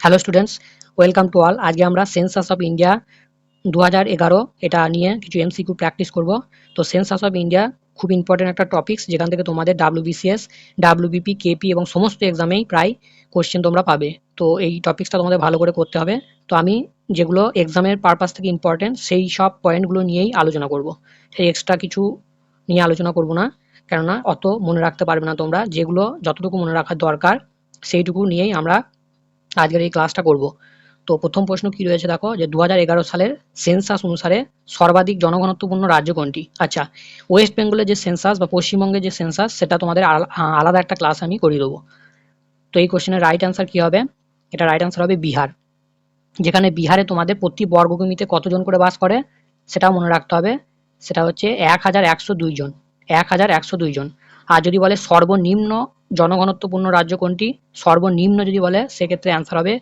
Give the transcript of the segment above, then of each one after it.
Hello students welcome to all আজকে আমরা census of India দু এগারো এটা নিয়ে কিছু এমসিকিউ প্র্যাকটিস করব। তো সেন্সাস অফ ইন্ডিয়া খুব ইম্পর্টেন্ট একটা টপিক্স যেখান থেকে তোমাদের ডাব্লিউবিসিএস ডাব্লিউবিপি কেপি এবং সমস্ত এক্সামেই প্রায় কোশ্চেন তোমরা পাবে। তো এই টপিক্সটা তোমাদের ভালো করে করতে হবে। তো আমি যেগুলো এক্সামের পারপাস থেকে ইম্পর্টেন্ট সেই সব পয়েন্টগুলো নিয়েই আলোচনা করব। সেই এক্সট্রা কিছু নিয়ে আলোচনা করব না, কেননা অত মনে রাখতে পারবে না তোমরা। যেগুলো যতটুকু মনে রাখার দরকার সেইটুকু নিয়েই আমরা আজকের এই ক্লাসটা করব। তো প্রথম প্রশ্ন কি রয়েছে দেখো? যে দু হাজার এগারো সালের সেন্সাস অনুসারে সর্বাধিক জনঘনত্বপূর্ণ রাজ্য কোনটি? আচ্ছা ওয়েস্ট বেঙ্গলের যে সেন্সাস বা পশ্চিমবঙ্গের যে সেন্সাস সেটা তোমাদের আলাদা একটা ক্লাস আমি করিয়ে দেবো। তো এই কোশ্চেনের রাইট অ্যান্সার কি হবে? এটা রাইট অ্যান্সার হবে বিহার। যেখানে বিহারে তোমাদের প্রতি বর্গভূমিতে কতজন করে বাস করে? সেটা মনে রাখতে হবে। সেটা হচ্ছে এক হাজার একশো দুই জন। এক হাজার একশো দুই জন। আর যদি বলে সর্বনিম্ন জনঘনত্বপূর্ণ রাজ্য কোনটি? সর্বনিম্ন যদি বলে, সেক্ষেত্রে অ্যান্সার হবে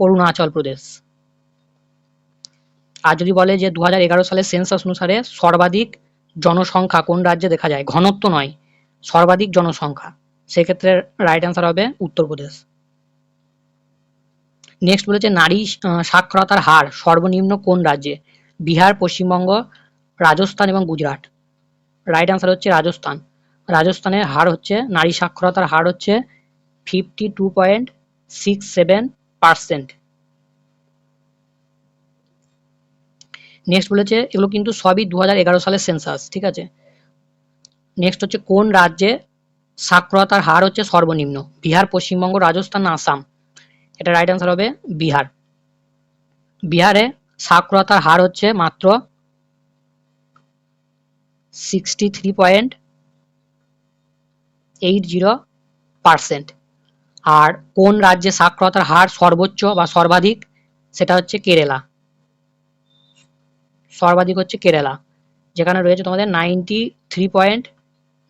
অরুণাচল প্রদেশ। আর যদি বলে যে দু সালের সেন্সাস অনুসারে সর্বাধিক জনসংখ্যা কোন রাজ্যে দেখা যায়? ঘনত্ব নয়, সর্বাধিক জনসংখ্যা। সেক্ষেত্রে রাইট অ্যান্সার হবে উত্তরপ্রদেশ নেক্সট বলেছে নারী সাক্ষরতার হার সর্বনিম্ন কোন রাজ্যে? বিহার, পশ্চিমবঙ্গ, রাজস্থান এবং গুজরাট। রাইট অ্যান্সার হচ্ছে রাজস্থান। রাজস্থানের হার হচ্ছে, নারী সাক্ষরতার হার হচ্ছে fifty two point six seven percent next বলেছে, এগুলো কিন্তু সবই দু হাজার এগারো সালের সেন্সাস ঠিক আছে? নেক্সট হচ্ছে, কোন রাজ্যে সাক্ষরতার হার হচ্ছে সর্বনিম্ন? বিহার, পশ্চিমবঙ্গ, রাজস্থান, আসাম। এটা রাইট অ্যান্সার হবে বিহার। বিহারে সাক্ষরতার হার হচ্ছে মাত্র sixty three point eight zero percent আর কোন রাজ্যে সাক্ষরতার হার সর্বোচ্চ বা সর্বাধিক? সেটা হচ্ছে কেরালা। সর্বাধিক হচ্ছে কেরালা, যেখানে রয়েছে তোমাদের ninety three point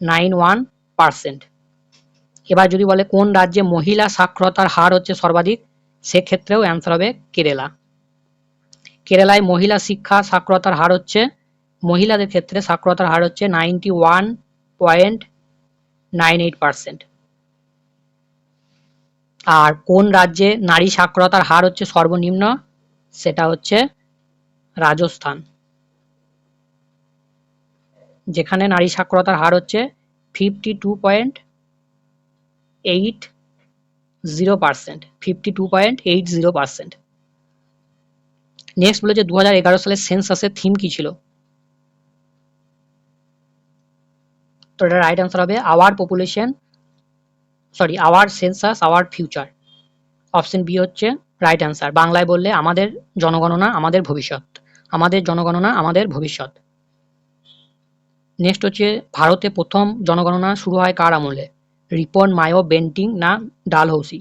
nine one percent এবার যদি বলে কোন রাজ্যে মহিলা সাক্ষরতার হার হচ্ছে সর্বাধিক, সেক্ষেত্রেও অ্যান্সার হবে কেরালা। কেরালায় মহিলা শিক্ষা সাক্ষরতার হার হচ্ছে, মহিলাদের ক্ষেত্রে সাক্ষরতার হার হচ্ছে ninety one point nine eight percent. আর কোন রাজ্যে নারী সাক্ষরতার হার হচ্ছে সর্বনিম্ন? সেটা হচ্ছে রাজস্থান। যেখানে নারী সাক্ষরতার হার হচ্ছে fifty two point eight zero percent. Fifty two point eight zero percent. Next বলেছে দু হাজার এগারো সালের সেন্সাসের থিম কি ছিল? তো এটা রাইট অ্যান্সার হবে our population sorry our census our future option B হচ্ছে রাইট অ্যান্সার বাংলায় বললে আমাদের জনগণনা, আমাদের ভবিষ্যৎ। আমাদের জনগণনা, আমাদের ভবিষ্যৎ। নেক্সট হচ্ছে ভারতে প্রথম জনগণনা শুরু হয় কার আমলে? রিপন, মায়ো, বেন্টিং না ডালহৌসি?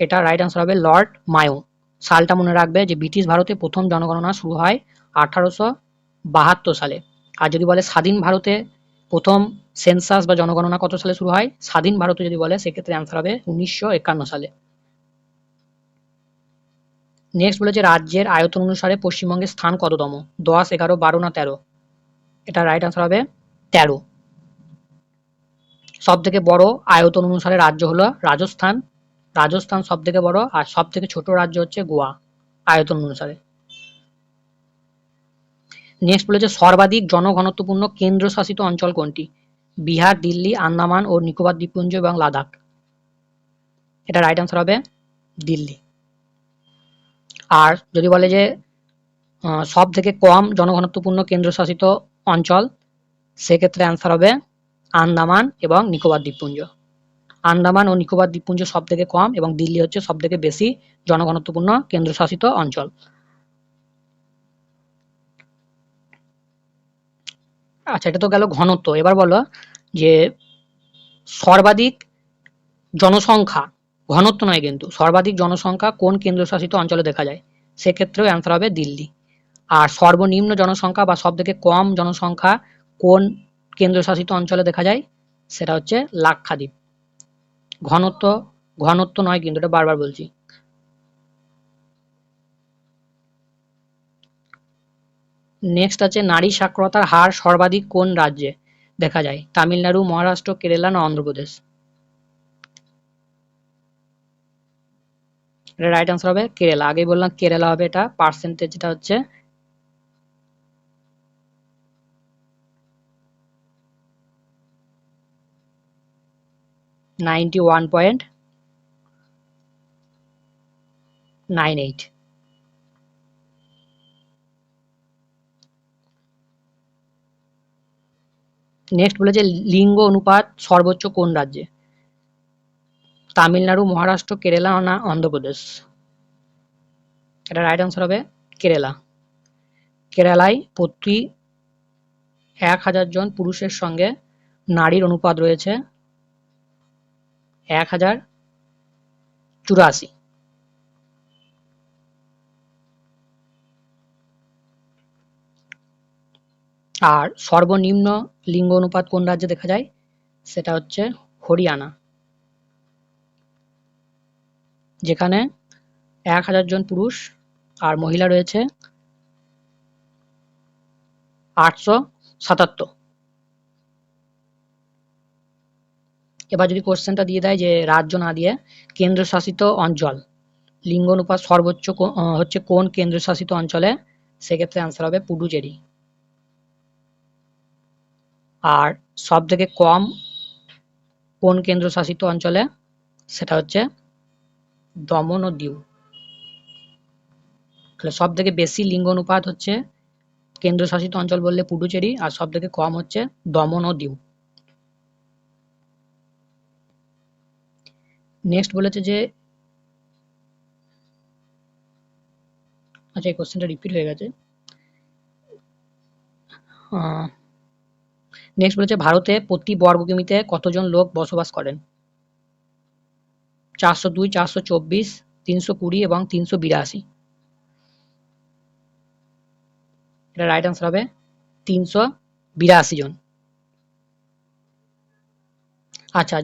এটা রাইট অ্যান্সার হবে লর্ড মায়ো। সালটা মনে রাখবে যে ব্রিটিশ ভারতে প্রথম জনগণনা শুরু হয় আঠারোশো বাহাত্তর সালে। আর যদি বলে স্বাধীন ভারতে প্রথম সেন্সাস বা জনগণনা কত সালে শুরু হয়? স্বাধীন ভারতে যদি বলে, সেক্ষেত্রে অ্যান্সার হবে উনিশশো একান্ন সালে। নেক্সট বলেছে, রাজ্যের আয়তন অনুসারে পশ্চিমবঙ্গের স্থান কততম? দশ, এগারো, বারো না তেরো? এটা রাইট আনসার হবে তেরো। সব থেকে বড় আয়তন অনুসারে রাজ্য হলো রাজস্থান। রাজস্থান সব থেকে বড় আর সব থেকে ছোট রাজ্য হচ্ছে গোয়া, আয়তন অনুসারে। নেক্সট বলেছে, সর্বাধিক জনঘনত্বপূর্ণ কেন্দ্রশাসিত অঞ্চল কোনটি? বিহার, দিল্লি, আন্দামান ও নিকোবর দ্বীপপুঞ্জ এবং লাদাখ। এটা রাইট আনসার হবে দিল্লি। আর যদি বলে যে সব থেকে কম জনঘনত্বপূর্ণ কেন্দ্রশাসিত অঞ্চল, সেক্ষেত্রে অ্যান্সার হবে আন্দামান এবং নিকোবর দ্বীপপুঞ্জ। আন্দামান ও নিকোবর দ্বীপপুঞ্জ সব থেকে কম এবং দিল্লি হচ্ছে সব থেকে বেশি জনঘনত্বপূর্ণ কেন্দ্রশাসিত অঞ্চল। আচ্ছা এটা তো গেল ঘনত্ব। এবার বলো যে সর্বাধিক জনসংখ্যা, ঘনত্ব নয় কিন্তু, সর্বাধিক জনসংখ্যা কোন কেন্দ্রশাসিত অঞ্চলে দেখা যায়? সেক্ষেত্রেও অ্যান্সার হবে দিল্লি। আর সর্বনিম্ন জনসংখ্যা বা সব থেকে কম জনসংখ্যা কোন কেন্দ্রশাসিত অঞ্চলে দেখা যায়? সেটা হচ্ছে লাক্ষাদ্বীপ। ঘনত্ব ঘনত্ব নয় কিন্তু, এটা বারবার বলছি। নেক্সট আছে, নারী সাক্ষরতার হার সর্বাধিক কোন রাজ্যে? দেখা যায়, তামিলনাড়ু, মহারাষ্ট্র, কেরালা না অন্ধ্রপ্রদেশ? এটা রাইট আনসার হবে কেরালা। আগে বললাম কেরালা হবে এটা পার্সেন্টেজ যেটা হচ্ছে ninety one point nine eight next বলেছে লিঙ্গ অনুপাত সর্বোচ্চ কোন রাজ্যে? তামিলনাড়ু, মহারাষ্ট্র, কেরালা, না অন্ধ্রপ্রদেশ? এটা রাইট আনসার হবে কেরালা। কেরালায় প্রতি এক হাজার জন পুরুষের সঙ্গে নারীর অনুপাত রয়েছে এক হাজার চুরাশি। আর সর্বনিম্ন লিঙ্গ অনুপাত কোন রাজ্যে দেখা যায়? সেটা হচ্ছে হরিয়ানা। যেখানে এক হাজার জন পুরুষ আর মহিলা রয়েছে আটশো সাতাত্তর। এবার যদি কোশ্চেনটা দিয়ে দেয় যে রাজ্য না দিয়ে কেন্দ্রশাসিত অঞ্চল, লিঙ্গ অনুপাত সর্বোচ্চ হচ্ছে কোন কেন্দ্রশাসিত অঞ্চলে? সেক্ষেত্রে অ্যান্সার হবে পুডুচেরি। আর সব থেকে কম কোন কেন্দ্রশাসিত অঞ্চলে? সেটা হচ্ছে দমন ও দিউ। তাহলে সব থেকে বেশি লিঙ্গ অনুপাত হচ্ছে কেন্দ্রশাসিত অঞ্চল বললে পুডুচেরি, আর সব থেকে কম হচ্ছে দমন ও দিউ। নেক্সট বলেছে যে আচ্ছা এই কোশ্চেনটা রিপিট হয়ে গেছে। নেক্সট বলেছে, ভারতে প্রতি বর্গ কিমিতে কতজন লোক বসবাস করেন? চারশো দুই, চারশো চব্বিশ, তিনশো কুড়ি এবং তিনশো বিরাশি। এটা রাইট আনসার হবে তিনশো বিরাশি জন। আচ্ছা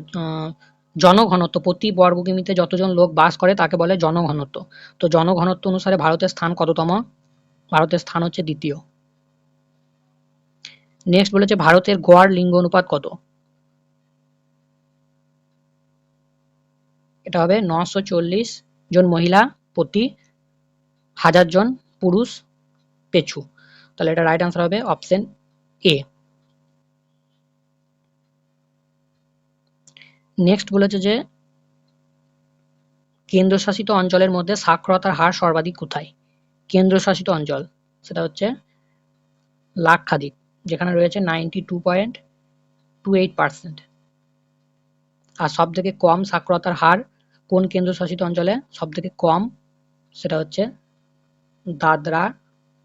জনঘনত্ব, প্রতি বর্গ কিমিতে যতজন লোক বাস করে তাকে বলে জনঘনত্ব। তো জনঘনত্ব অনুসারে ভারতের স্থান কততম? ভারতের স্থান হচ্ছে দ্বিতীয়। নেক্সট বলেছে ভারতের গড় লিঙ্গ অনুপাত কত? এটা হবে নশো জন মহিলা প্রতি হাজার জন পুরুষ, পেছু। তাহলে এটা রাইট আনসার হবে অপশন এ নেক্সট বলেছে যে কেন্দ্রশাসিত অঞ্চলের মধ্যে সাক্ষরতার হার সর্বাধিক কোথায়? কেন্দ্রশাসিত অঞ্চল, সেটা হচ্ছে লাক্ষাদ্বীপ। যেখানে রয়েছে ninety two point two eight percent আর সব থেকে কম সাক্ষরতার হার কোন কেন্দ্রশাসিত অঞ্চলে সব থেকে কম, সেটা হচ্ছে দাদরা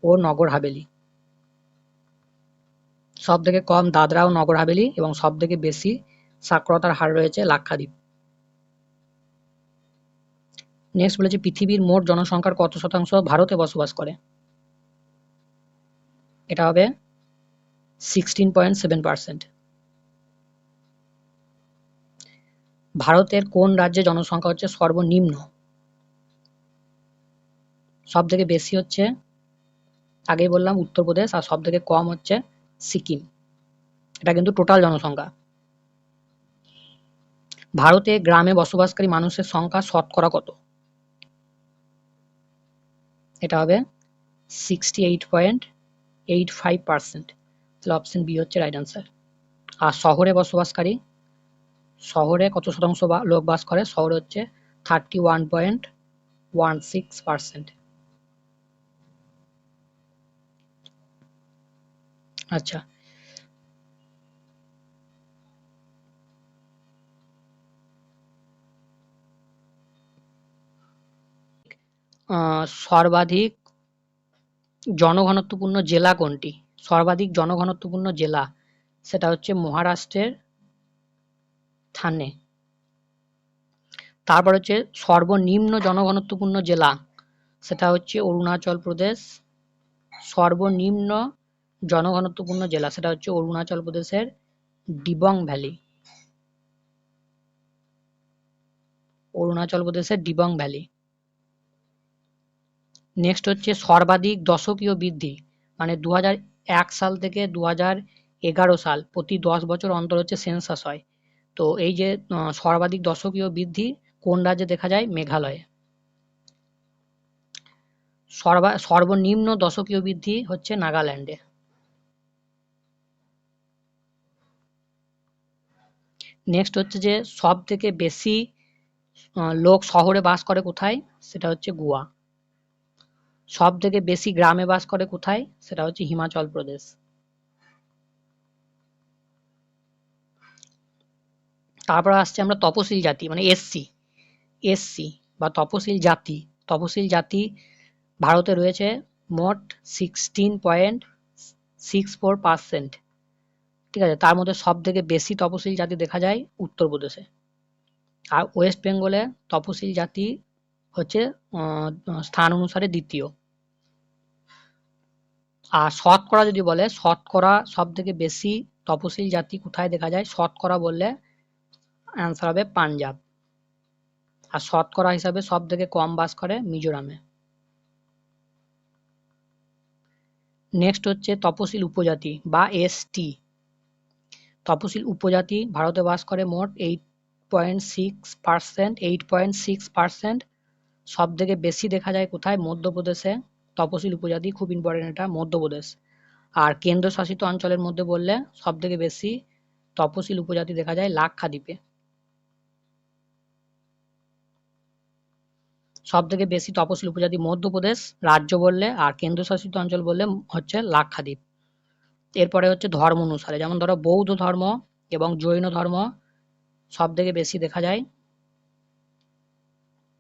ও নগর হাভেলি। সব থেকে কম দাদরা ও নগর হাভেলি এবং সব থেকে বেশি সাক্ষরতার হার রয়েছে লাক্ষাদ্বীপ। নেক্সট বলেছে, পৃথিবীর মোট জনসংখ্যার কত শতাংশ ভারতে বসবাস করে? এটা হবে সিক্সটিন পয়েন্ট সেভেন পার্সেন্ট ভারতের কোন রাজ্যে জনসংখ্যা হচ্ছে সর্বনিম্ন? সব থেকে বেশি হচ্ছে, আগেই বললাম উত্তরপ্রদেশ, আর সব থেকে কম হচ্ছে সিকিম। এটা কিন্তু টোটাল জনসংখ্যা। ভারতে গ্রামে বসবাসকারী মানুষের সংখ্যা শতকরা কত? এটা হবে sixty eight point eight five percent তাহলে অপশন বি হচ্ছে রাইট আনসার আর শহরে বসবাসকারী, শহরে কত শতাংশ লোক বাস করে? শহরে হচ্ছে thirty one point one six percent আচ্ছা সর্বাধিক জনঘনত্বপূর্ণ জেলা কোনটি? সর্বাধিক জনঘনত্বপূর্ণ জেলা, সেটা হচ্ছে মহারাষ্ট্রের থানে। তারপর হচ্ছে সর্বনিম্ন জনঘনত্বপূর্ণ জেলা, সেটা হচ্ছে অরুণাচল প্রদেশ। সর্বনিম্ন জনঘনত্বপূর্ণ জেলা, সেটা হচ্ছে অরুণাচল প্রদেশের ডিবং ভ্যালি। অরুণাচল প্রদেশের ডিবং ভ্যালি। নেক্সট হচ্ছে সর্বাধিক দশকীয় বৃদ্ধি মানে দু হাজার সাল থেকে দু এগারো সাল প্রতি দশ বছর অন্তর হচ্ছে সেন্সাস হয়। তো এই যে সর্বাধিক দশকীয় বৃদ্ধি কোন রাজ্যে দেখা যায়? মেঘালয়ে। সর্বা, সর্বনিম্ন দশকীয় বৃদ্ধি হচ্ছে নাগাল্যান্ডে। নেক্সট হচ্ছে যে সব থেকে বেশি লোক শহরে বাস করে কোথায়? সেটা হচ্ছে গোয়া। সব থেকে বেশি গ্রামে বাস করে কোথায়? সেটা হচ্ছে হিমাচল প্রদেশ। তারপর আসছে আমরা তপশিল জাতি মানে এসসি এসসি বা তপশিল জাতি। তপশিল জাতি ভারতে রয়েছে মোট sixteen point six four percent ঠিক আছে, তার মধ্যে সব থেকে বেশি তপশিল জাতি দেখা যায় উত্তরপ্রদেশে আর ওয়েস্ট বেঙ্গলে তপশিল জাতি হচ্ছে স্থান অনুসারে দ্বিতীয়। আর শতকরা যদি বলে, শতকরা সব থেকে বেশি তপশিল জাতি কোথায় দেখা যায়? শতকরা বললে অ্যান্সার হবে পাঞ্জাব। আর শতকরা হিসাবে সব থেকে কম বাস করে মিজোরামে। নেক্সট হচ্ছে তপশিল উপজাতি বা এসটি তপশিল উপজাতি ভারতে বাস করে মোট eight point six percent eight point six percent সব থেকে বেশি দেখা যায় কোথায়? মধ্যপ্রদেশে। তপশিল উপজাতি খুব ইম্পর্টেন্ট এটা, মধ্যপ্রদেশ। আর কেন্দ্রশাসিত অঞ্চলের মধ্যে বললে সব থেকে বেশি তপশিল উপজাতি দেখা যায় লাক্ষাদ্বীপে সব থেকে বেশি তপশিল উপজাতি মধ্যপ্রদেশ, রাজ্য বললে, আর কেন্দ্রশাসিত অঞ্চল বললে হচ্ছে লাক্ষাদ্বীপ এরপরে হচ্ছে ধর্ম অনুসারে, যেমন ধরো বৌদ্ধ ধর্ম এবং জৈন ধর্ম সব থেকে বেশি দেখা যায়।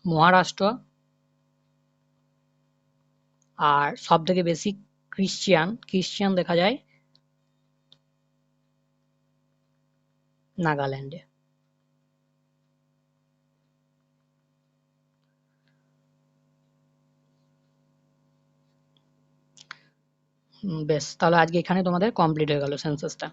মহারাষ্ট্র আর সব থেকে বেশি ক্রিশ্চিয়ান ক্রিশ্চিয়ান দেখা যায় নাগাল্যান্ডে বেশ, তাহলে আজকে এখানে তোমাদের কমপ্লিট হয়ে গেল সেন্সাসটা